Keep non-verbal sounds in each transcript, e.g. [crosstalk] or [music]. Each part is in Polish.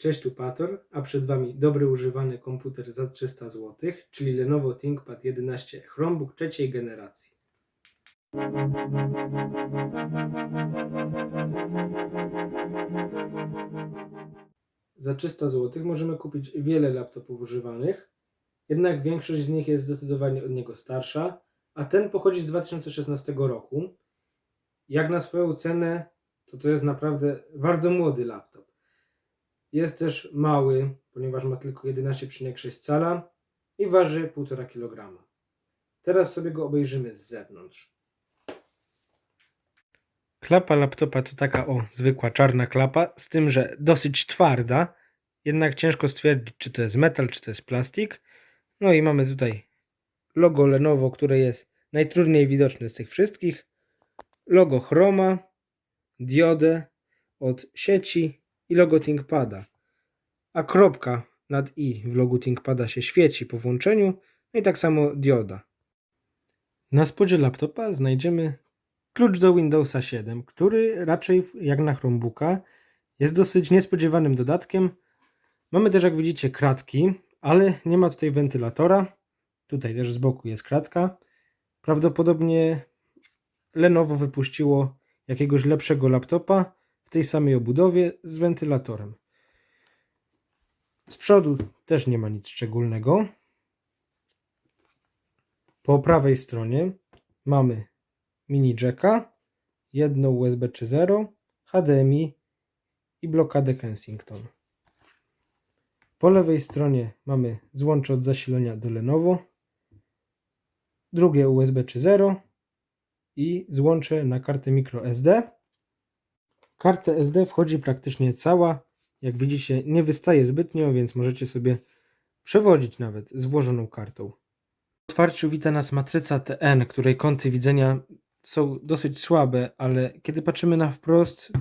Cześć, tu Pator, a przed Wami dobry używany komputer za 300 zł, czyli Lenovo ThinkPad 11 Chromebook trzeciej generacji. Za 300 zł możemy kupić wiele laptopów używanych, jednak większość z nich jest zdecydowanie od niego starsza, a ten pochodzi z 2016 roku. Jak na swoją cenę, to to jest naprawdę bardzo młody laptop. Jest też mały, ponieważ ma tylko 11,6 cala i waży 1,5 kg. Teraz sobie go obejrzymy z zewnątrz. Klapa laptopa to taka o, zwykła czarna klapa, z tym, że dosyć twarda, jednak ciężko stwierdzić, czy to jest metal, czy to jest plastik. No i mamy tutaj logo Lenovo, które jest najtrudniej widoczne z tych wszystkich. Logo Chroma, diodę od sieci i logo ThinkPada. A kropka nad i w logu ThinkPada się świeci po włączeniu, no i tak samo dioda. Na spodzie laptopa znajdziemy klucz do Windowsa 7, który raczej jak na Chromebooka jest dosyć niespodziewanym dodatkiem. Mamy też jak widzicie kratki, ale nie ma tutaj wentylatora. Tutaj też z boku jest kratka. Prawdopodobnie Lenovo wypuściło jakiegoś lepszego laptopa w tej samej obudowie z wentylatorem. Z przodu też nie ma nic szczególnego. Po prawej stronie mamy mini jacka, jedno USB 3.0, HDMI i blokadę Kensington. Po lewej stronie mamy złącze od zasilania do Lenovo, drugie USB 3.0 i złącze na kartę microSD. Kartę SD wchodzi praktycznie cała. Jak widzicie, nie wystaje zbytnio, więc możecie sobie przewodzić nawet z włożoną kartą. W otwarciu wita nas matryca TN, której kąty widzenia są dosyć słabe, ale kiedy patrzymy na wprost,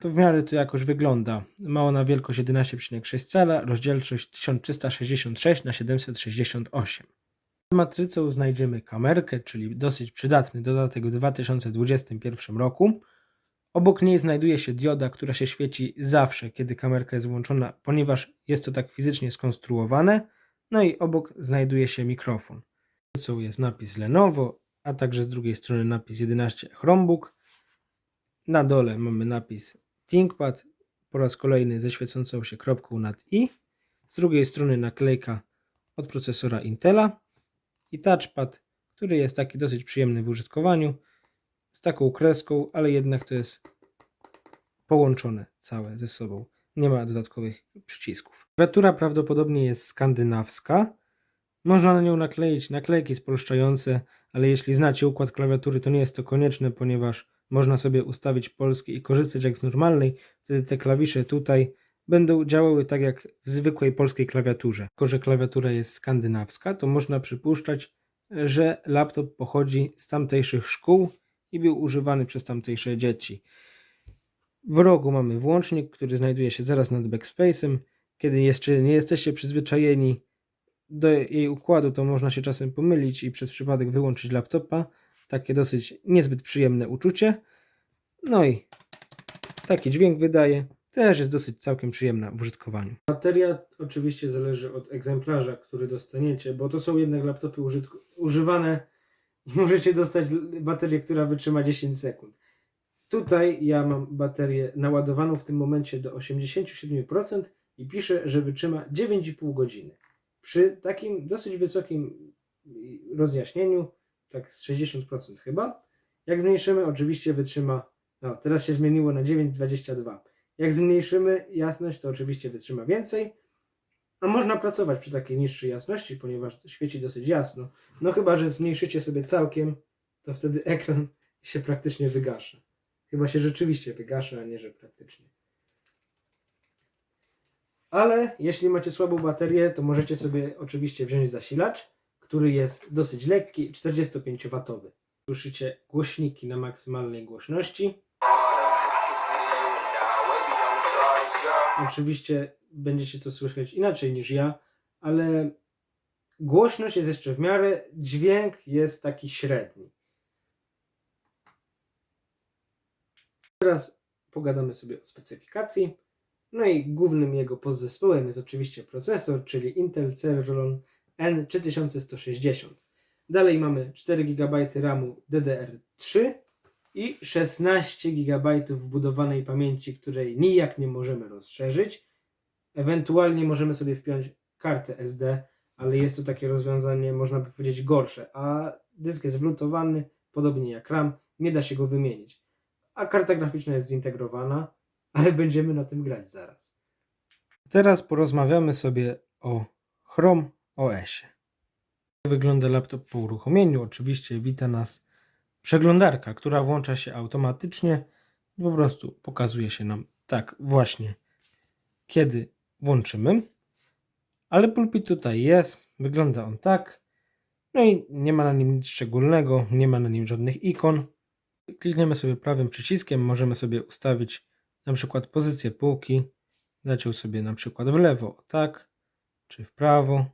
to w miarę to jakoś wygląda. Ma ona wielkość 11,6 cala, rozdzielczość 1366 na 768. Z matrycą znajdziemy kamerkę, czyli dosyć przydatny dodatek w 2021 roku. Obok niej znajduje się dioda, która się świeci zawsze, kiedy kamerka jest włączona, ponieważ jest to tak fizycznie skonstruowane. No i obok znajduje się mikrofon. Matrycą jest napis Lenovo, a także z drugiej strony napis 11 Chromebook. Na dole mamy napis ThinkPad po raz kolejny ze świecącą się kropką nad i. Z drugiej strony naklejka od procesora Intela i touchpad, który jest taki dosyć przyjemny w użytkowaniu, z taką kreską, ale jednak to jest połączone całe ze sobą. Nie ma dodatkowych przycisków. Klawiatura prawdopodobnie jest skandynawska. Można na nią nakleić naklejki spolszczające, ale jeśli znacie układ klawiatury, to nie jest to konieczne, ponieważ można sobie ustawić polski i korzystać jak z normalnej. Wtedy te klawisze tutaj będą działały tak jak w zwykłej polskiej klawiaturze. Tylko, że klawiatura jest skandynawska, to można przypuszczać, że laptop pochodzi z tamtejszych szkół i był używany przez tamtejsze dzieci. W rogu mamy włącznik, który znajduje się zaraz nad backspace'em. Kiedy jeszcze nie jesteście przyzwyczajeni do jej układu, to można się czasem pomylić i przez przypadek wyłączyć laptopa. Takie dosyć niezbyt przyjemne uczucie. No i taki dźwięk wydaje. Też jest dosyć całkiem przyjemna w użytkowaniu. Bateria oczywiście zależy od egzemplarza, który dostaniecie, bo to są jednak laptopy użytku- używane [laughs] możecie dostać baterię, która wytrzyma 10 sekund. Tutaj ja mam baterię naładowaną w tym momencie do 87% i pisze, że wytrzyma 9,5 godziny. Przy takim dosyć wysokim y, rozjaśnieniu, tak z 60% chyba, jak zmniejszymy, oczywiście wytrzyma, no teraz się zmieniło na 9,22. Jak zmniejszymy jasność, to oczywiście wytrzyma więcej, a można pracować przy takiej niższej jasności, ponieważ świeci dosyć jasno. No chyba, że zmniejszycie sobie całkiem, to wtedy ekran się praktycznie wygasza. Chyba się rzeczywiście wygasza, a nie że praktycznie. Ale jeśli macie słabą baterię, to możecie sobie oczywiście wziąć zasilacz, który jest dosyć lekki, 45W. Słyszycie głośniki na maksymalnej głośności. Oczywiście będziecie to słyszeć inaczej niż ja, ale głośność jest jeszcze w miarę, dźwięk jest taki średni. Teraz pogadamy sobie o specyfikacji. No i głównym jego podzespołem jest oczywiście procesor, czyli Intel Celeron N3160. Dalej mamy 4 GB RAMu DDR3 i 16 GB wbudowanej pamięci, której nijak nie możemy rozszerzyć. Ewentualnie możemy sobie wpiąć kartę SD, ale jest to takie rozwiązanie, można by powiedzieć, gorsze, a dysk jest wlutowany, podobnie jak RAM, nie da się go wymienić. A karta graficzna jest zintegrowana, ale będziemy na tym grać zaraz. Teraz porozmawiamy sobie o Chrome OS-ie. Wygląda laptop po uruchomieniu. Oczywiście wita nas przeglądarka, która włącza się automatycznie. Po prostu pokazuje się nam tak właśnie, kiedy włączymy. Ale pulpit tutaj jest, wygląda on tak. No i nie ma na nim nic szczególnego, nie ma na nim żadnych ikon. Klikniemy sobie prawym przyciskiem, możemy sobie ustawić na przykład pozycję półki. Zaciął sobie na przykład w lewo, tak, czy w prawo.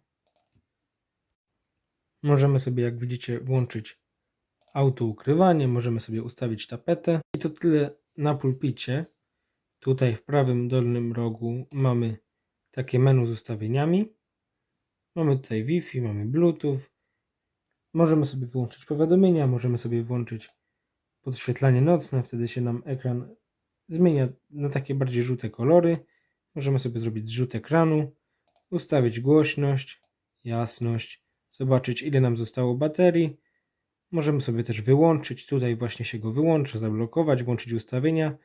Możemy sobie, jak widzicie, włączyć auto ukrywanie, możemy sobie ustawić tapetę. I to tyle na pulpicie. Tutaj w prawym dolnym rogu mamy takie menu z ustawieniami. Mamy tutaj Wi-Fi, mamy Bluetooth. Możemy sobie włączyć powiadomienia, możemy sobie włączyć podświetlanie nocne, wtedy się nam ekran zmienia na takie bardziej żółte kolory. Możemy sobie zrobić zrzut ekranu, ustawić głośność, jasność, zobaczyć ile nam zostało baterii. Możemy sobie też wyłączyć, tutaj właśnie się go wyłącza, zablokować, włączyć ustawienia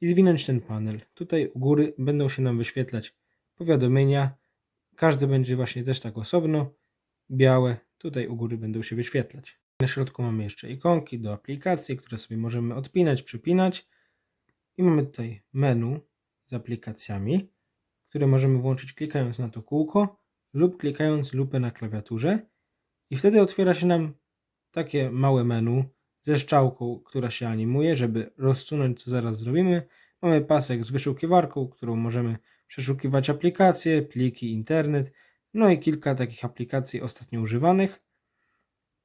i zwinąć ten panel. Tutaj u góry będą się nam wyświetlać powiadomienia. Każdy będzie właśnie też tak osobno, białe, tutaj u góry będą się wyświetlać. Na środku mamy jeszcze ikonki do aplikacji, które sobie możemy odpinać, przypinać. I mamy tutaj menu z aplikacjami, które możemy włączyć klikając na to kółko lub klikając lupę na klawiaturze. I wtedy otwiera się nam takie małe menu ze strzałką, która się animuje, żeby rozsunąć, co zaraz zrobimy. Mamy pasek z wyszukiwarką, którą możemy przeszukiwać aplikacje, pliki, internet, no i kilka takich aplikacji ostatnio używanych.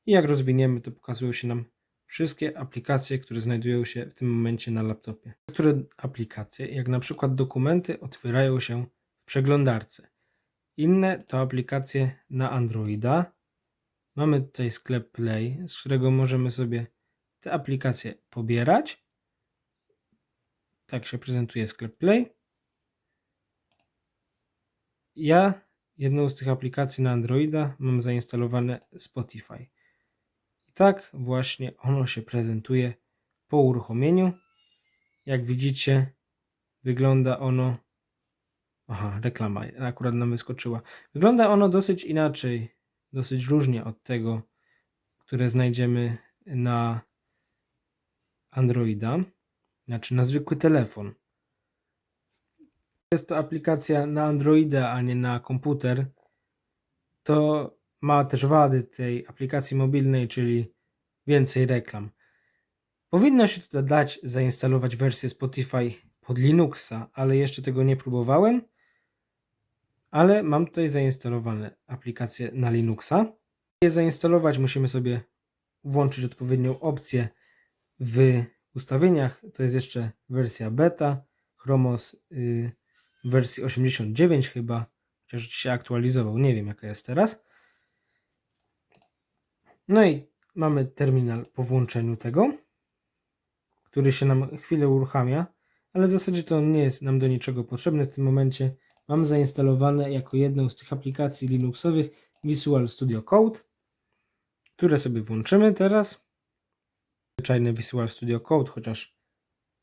I jak rozwiniemy, to pokazują się nam wszystkie aplikacje, które znajdują się w tym momencie na laptopie. Niektóre aplikacje, jak na przykład dokumenty, otwierają się w przeglądarce. Inne to aplikacje na Androida. Mamy tutaj sklep Play, z którego możemy sobie te aplikacje pobierać. Tak się prezentuje sklep Play. Ja jedną z tych aplikacji na Androida mam zainstalowane Spotify. I tak właśnie ono się prezentuje po uruchomieniu. Jak widzicie, wygląda ono. Aha, reklama akurat nam wyskoczyła. Wygląda ono dosyć inaczej, dosyć różnie od tego, które znajdziemy na Androida, znaczy na zwykły telefon. Jest to aplikacja na Androida, a nie na komputer. To ma też wady tej aplikacji mobilnej, czyli więcej reklam. Powinno się tutaj dać zainstalować wersję Spotify pod Linuxa, ale jeszcze tego nie próbowałem. Ale mam tutaj zainstalowane aplikacje na Linuxa. Je zainstalować musimy sobie włączyć odpowiednią opcję w ustawieniach. To jest jeszcze wersja beta, Chromos y, wersji 89 chyba, chociaż się aktualizował, nie wiem jaka jest teraz. No i mamy terminal po włączeniu tego, który się nam chwilę uruchamia, ale w zasadzie to nie jest nam do niczego potrzebny w tym momencie. Mam zainstalowane jako jedną z tych aplikacji Linuxowych Visual Studio Code, które sobie włączymy teraz. Zwyczajny Visual Studio Code, chociaż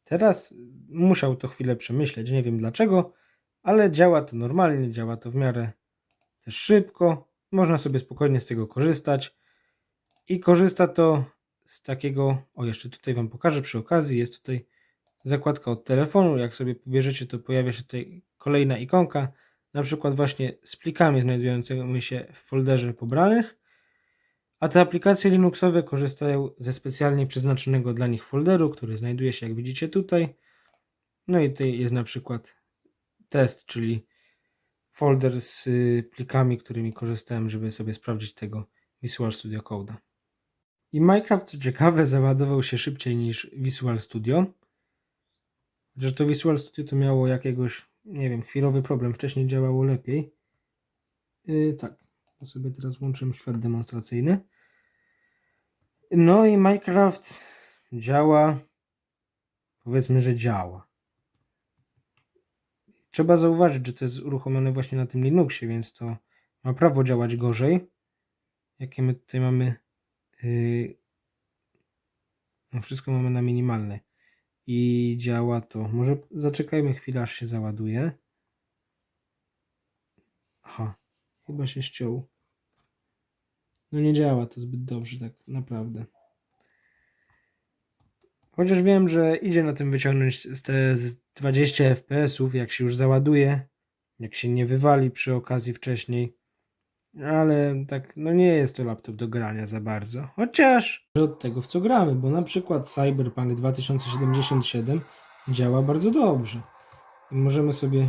teraz musiał to chwilę przemyśleć, nie wiem dlaczego, ale działa to normalnie, działa to w miarę też szybko. Można sobie spokojnie z tego korzystać. I korzysta to z takiego, o jeszcze tutaj Wam pokażę przy okazji, jest tutaj zakładka od telefonu, jak sobie pobierzecie to pojawia się tutaj kolejna ikonka, na przykład właśnie z plikami znajdującymi się w folderze pobranych, a te aplikacje Linuxowe korzystają ze specjalnie przeznaczonego dla nich folderu, który znajduje się jak widzicie tutaj, no i tutaj jest na przykład test, czyli folder z y, plikami, którymi korzystałem, żeby sobie sprawdzić tego Visual Studio Code'a. I Minecraft, co ciekawe, załadował się szybciej niż Visual Studio. Chociaż to Visual Studio to miało jakiegoś nie wiem, chwilowy problem. Wcześniej działało lepiej. Yy, tak, to sobie teraz włączymy świat demonstracyjny. No i Minecraft działa. Powiedzmy, że działa. Trzeba zauważyć, że to jest uruchomione właśnie na tym Linuxie, więc to ma prawo działać gorzej. Jakie my tutaj mamy. Yy, no wszystko mamy na minimalne. I działa to. Może zaczekajmy chwilę, aż się załaduje. Aha, chyba się ściął. No nie działa to zbyt dobrze, tak naprawdę. Chociaż wiem, że idzie na tym wyciągnąć te z 20 FPS-ów, jak się już załaduje, jak się nie wywali przy okazji wcześniej. Ale tak, no nie jest to laptop do grania za bardzo. Chociaż od tego w co gramy, bo na przykład Cyberpunk 2077 działa bardzo dobrze. I możemy sobie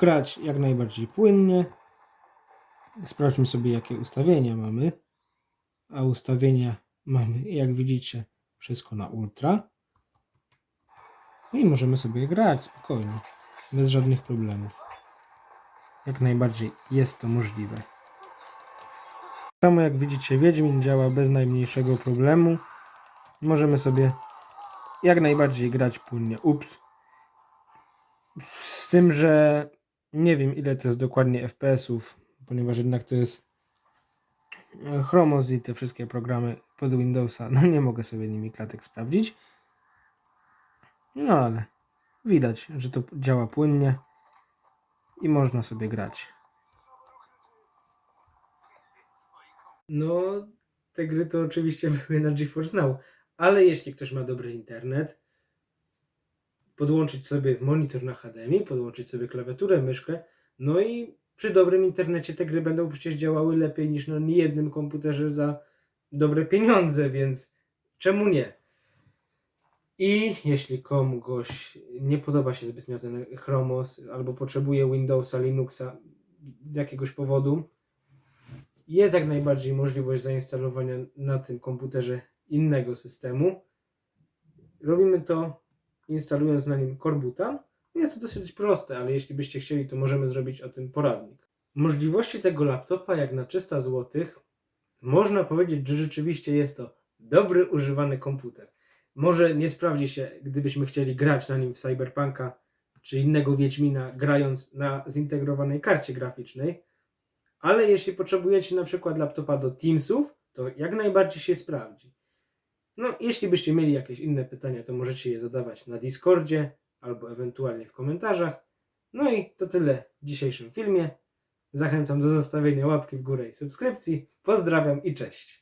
grać jak najbardziej płynnie. Sprawdźmy sobie jakie ustawienia mamy. A ustawienia mamy, jak widzicie, wszystko na ultra. No i możemy sobie grać spokojnie, bez żadnych problemów. Jak najbardziej jest to możliwe. Samo jak widzicie, Wiedźmin działa bez najmniejszego problemu. Możemy sobie jak najbardziej grać płynnie. Ups. Z tym, że nie wiem ile to jest dokładnie FPS-ów, ponieważ jednak to jest Chromos i te wszystkie programy pod Windowsa. No nie mogę sobie nimi klatek sprawdzić. No ale widać, że to działa płynnie i można sobie grać. No, te gry to oczywiście [laughs] były na GeForce Now, ale jeśli ktoś ma dobry internet, podłączyć sobie monitor na HDMI, podłączyć sobie klawiaturę, myszkę, no i przy dobrym internecie te gry będą przecież działały lepiej niż na niejednym komputerze za dobre pieniądze, więc czemu nie? I jeśli komuś nie podoba się zbytnio ten Chromos albo potrzebuje Windowsa, Linuxa z jakiegoś powodu, jest jak najbardziej możliwość zainstalowania na tym komputerze innego systemu. Robimy to instalując na nim Corbuta. Jest to dosyć proste, ale jeśli byście chcieli, to możemy zrobić o tym poradnik. Możliwości tego laptopa, jak na 300 zł, można powiedzieć, że rzeczywiście jest to dobry, używany komputer. Może nie sprawdzi się, gdybyśmy chcieli grać na nim w Cyberpunka czy innego Wiedźmina, grając na zintegrowanej karcie graficznej, ale jeśli potrzebujecie na przykład laptopa do Teamsów, to jak najbardziej się sprawdzi. No, jeśli byście mieli jakieś inne pytania, to możecie je zadawać na Discordzie albo ewentualnie w komentarzach. No i to tyle w dzisiejszym filmie. Zachęcam do zostawienia łapki w górę i subskrypcji. Pozdrawiam i cześć.